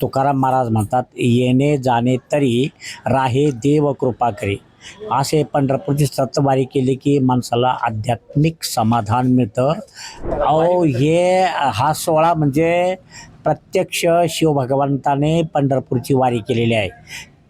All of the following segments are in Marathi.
तुकाराम महाराज म्हणतात येणे जाणे तरी राहे देव कृपा करी. असे पंढरपूरची सतवारी केली की माणसाला आध्यात्मिक समाधान मिळतं. अहो हे हा सोहळा म्हणजे प्रत्यक्ष शिवभगवंताने पंढरपूरची वारी केलेली आहे.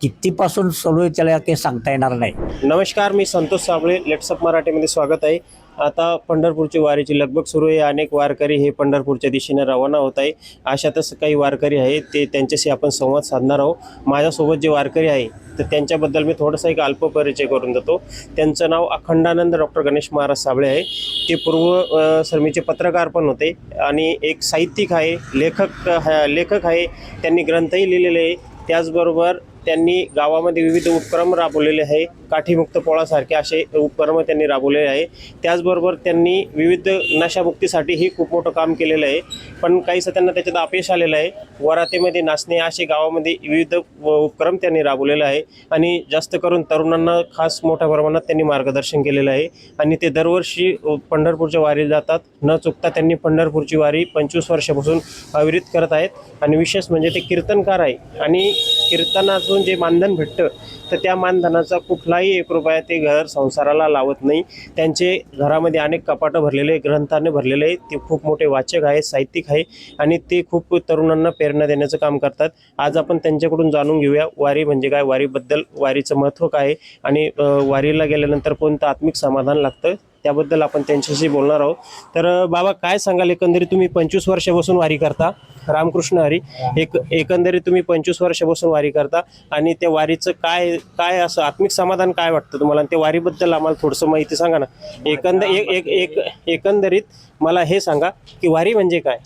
कितीपासून सुरू आहे त्याला काही सांगता येणार नाही. नमस्कार मी संतोष साबळे लेट्सअप मराठीमध्ये स्वागत आहे. आता पंढरपूरची वारीची लगबग सुरू आहे. अनेक वारकरी हे पंढरपूरच्या दिशेने रवाना होत आहे. अशातच काही वारकरी आहेत ते त्यांच्याशी आपण संवाद साधणार आहोत. माझ्यासोबत जे वारकरी आहे तर त्यांच्याबद्दल मी थोडंसं एक अल्प परिचय करून देतो. त्यांचं नाव अखंडानंद डॉक्टर गणेश महाराज साबळे आहे. ते पूर्व सरमीचे पत्रकार पण होते आणि एक साहित्यिक आहे लेखक लेखक आहे. त्यांनी ग्रंथही लिहिलेले आहे. त्याचबरोबर त्यांनी गावामध्ये विविध उपक्रम राबवलेले आहे. काठीमुक्त पोळासारखे असे उपक्रम त्यांनी राबवलेले आहे. त्याचबरोबर त्यांनी विविध नशामुक्तीसाठीही खूप मोठं काम केलेलं आहे. पण काहीसं त्यांना त्याच्यात अपयश आलेलं आहे. वरातीमध्ये नाचणे असे गावामध्ये विविध व- उपक्रम त्यांनी राबवलेला आहे. आणि जास्त करून तरुणांना खास मोठ्या प्रमाणात त्यांनी मार्गदर्शन केलेलं आहे. आणि ते दरवर्षी पंढरपूरच्या वारी जातात. न चुकता त्यांनी पंढरपूरची वारी पंचवीस वर्षापासून अविरित करत आहेत. आणि विशेष म्हणजे ते कीर्तनकार आहे. आणि कीर्तनातून जे मानधन भेटतं तर त्या मानधनाचा कुठला कुठलाही एक रुपया ते घर संसाराला लावत नाही. त्यांचे घरामध्ये अनेक कपाटं भरलेले ग्रंथाने भरलेले आहे ते खूप मोठे वाचक आहेत साहित्यिक आहे आणि ते खूप तरुणांना प्रेरणा देण्याचं काम करतात. आज आपण त्यांच्याकडून जाणून घेऊया वारी म्हणजे काय? वारीबद्दल वारीचं महत्त्व काय आहे? आणि वारीला गेल्यानंतर कोणतं आत्मिक समाधान लागतं? त्याबद्दल आपण त्यांच्याशी बोलणार आहोत. तर बाबा काय सांगाल? एकंदरीत तुम्ही पंचवीस वर्षापासून वारी करता. रामकृष्ण हरी. एक एकंदरीत तुम्ही पंचवीस वर्षापासून वारी करता आणि त्या वारीचं काय काय असं आत्मिक समाधान काय वाटतं तुम्हाला? आणि त्या वारीबद्दल आम्हाला थोडंसं माहिती सांगा ना. एकंद एक एक एक एकंदरीत मला हे सांगा की वारी म्हणजे काय?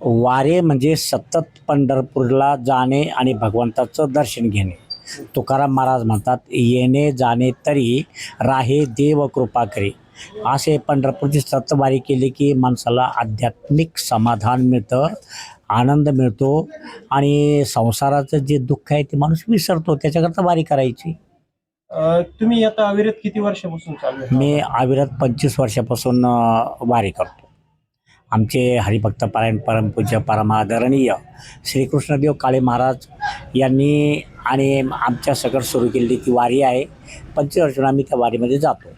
वारे म्हणजे सतत पंढरपूरला जाणे आणि भगवंताचं दर्शन घेणे. तुकाराम महाराज म्हणतात येणे जाणे तरी राहे देव कृपा करी. असे पंढरपूरची सतवारी केली की माणसाला आध्यात्मिक समाधान मिळतं आनंद मिळतो आणि संसाराचं जे दुःख आहे ते माणूस विसरतो त्याच्याकरता वारी करायची. तुम्ही आता अविरत किती वर्षापासून चालू मी अविरत पंचवीस वर्षापासून वारी करतो. आमचे हरिभक्त पारायण परमपूज्य परमादरणीय श्रीकृष्णदेव काळे महाराज यांनी आणि आमच्या सकट सुरू केलेली ती वारी आहे. पंचवीस वर्षांना आम्ही त्या वारीमध्ये जातो.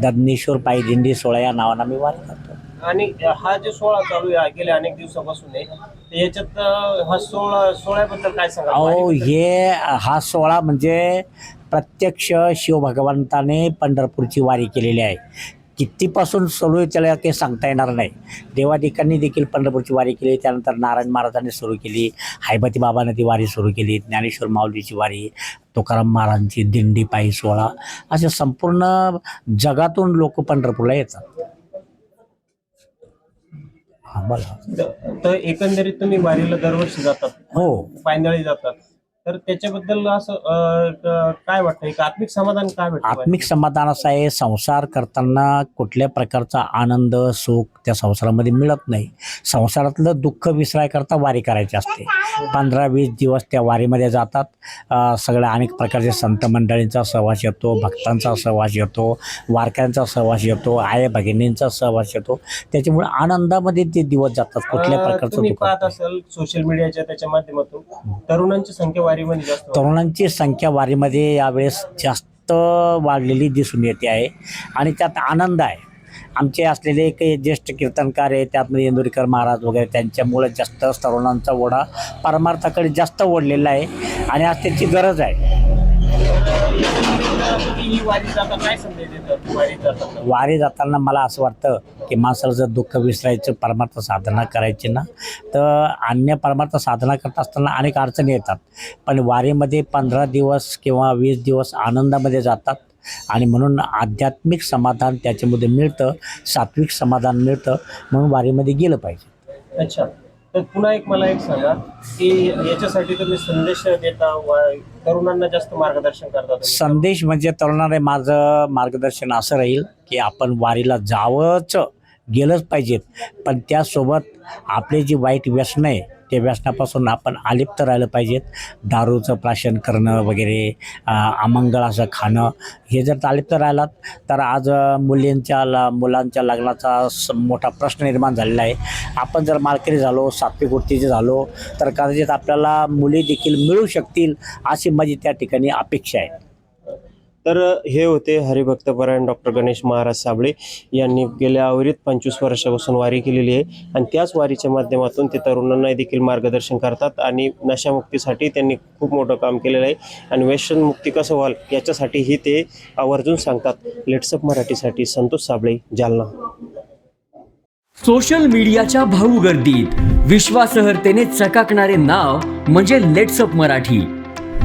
ददनेश्वर पायी दिंडी सोहळा या नावानं आम्ही वारी करतो आणि हा जो सोहळा चालू आहे गेल्या अनेक दिवसापासून आहे. याच्यात हा सोहळा सोहळ्याबद्दल काय सांगा अहो हे हा सोहळा म्हणजे प्रत्यक्ष शिवभगवंताने पंढरपूरची वारी केलेली आहे. कितीपासून सुरू आहे त्याला काही सांगता येणार नाही. देवादिकांनी देखील पंढरपूरची वारी केली. त्यानंतर नारायण महाराजांनी सुरू केली. हैबती बाबानं ती वारी सुरू केली. ज्ञानेश्वर माऊलीची वारी. तुकाराम महाराजांची दिंडी पायी सोहळा असे संपूर्ण जगातून लोक पंढरपूरला येतात. हा बोला. तर एकंदरीत तुम्ही वारीला दरवर्षी जातात. हो. पायंदळी जातात. तर त्याच्याबद्दल असं अं, काय वाटतं? एक आत्मिक समाधान काय भेटतं आत्मिक समाधान असं आहे संसार करताना कुठल्या प्रकारचा आनंद सुख त्या संसारामध्ये मिळत नाही. संसारातलं दुःख विसरायकरता वारी करायची असते. पंधरा वीस दिवस त्या वारीमध्ये जातात. अं, सगळ्या अनेक प्रकारचे संत मंडळींचा सहवास येतो भक्तांचा सहवास येतो वारकऱ्यांचा सहवास येतो आय भगिनींचा सहवास येतो. त्याच्यामुळे आनंदामध्ये ते दिवस जातात कुठल्या अं, प्रकारचं तुम्ही दुःख पाहत. असाल सोशल मीडियाच्या त्याच्या माध्यमातून तरुणांची संख्या वारीमध्ये जास्त तरुणांची संख्या वारीमध्ये यावेळेस जास्त वाढलेली दिसून येते आहे. आणि त्यात आनंद आहे. आमचे असलेले काही ज्येष्ठ कीर्तनकार आहे त्यातमध्ये इंदुरीकर महाराज वगैरे त्यांच्यामुळे जास्त तरुणांचा ओढा परमार्थाकडे जास्त ओढलेला आहे. आणि आज त्याची गरज आहे. वारी जाताना जाताना मला असं वाटतं की माणसाला जर दुःख विसरायचं परमार्थ साधना करायची ना तर अन्य परमार्थ साधना करत असताना अनेक अडचणी येतात. पण वारीमध्ये पंधरा दिवस किंवा वीस दिवस आनंदामध्ये जातात आणि म्हणून आध्यात्मिक समाधान त्याच्यामध्ये मिळतं सात्विक समाधान मिळतं म्हणून वारीमध्ये गेलं पाहिजे. अच्छा. तर पुन्हा एक मला एक सांगा की याच्यासाठी तुम्ही संदेश देता तरुणांना जास्त मार्गदर्शन करता संदेश म्हणजे तरुणारे माझं मार्गदर्शन असं राहील की आपण वारीला जावंच गेलंच पाहिजेत. पण त्यासोबत आपले जी वाईट व्यसन आहे ते व्यसनापासून आपण अलिप्त राहिलं पाहिजेत. दारूचं प्राशन करणं वगैरे अमंगळ असं खाणं हे जर अलिप्त राहिलात तर आज मुलींच्या ल मुलांच्या लग्नाचा स- मोठा प्रश्न निर्माण झालेला आहे. आपण जर मालकरी झालो सात्विक वृत्तीचे झालो तर कदाचित आपल्याला मुली देखील मिळू शकतील अशी माझी त्या ठिकाणी अपेक्षा आहे. तर हे होते हरिभक्तपरायण डॉक्टर गणेश महाराज साबळे यांनी गेल्या अविरित पंचवीस वर्षापासून वारी केलेली आहे. आणि त्याच वारीच्या माध्यमातून ते तरुणांना देखील मार्गदर्शन करतात आणि नशामुक्तीसाठी त्यांनी खूप मोठं काम केलेलं आहे. आणि व्यसनमुक्ती कसं व्हाल याच्यासाठीही ते आवर्जून सांगतात. लेट्सअप मराठीसाठी संतोष साबळे जालना. सोशल मीडियाच्या भाऊ गर्दीत. विश्वासार्हतेने चकाकणारे नाव म्हणजे लेट्सअप मराठी.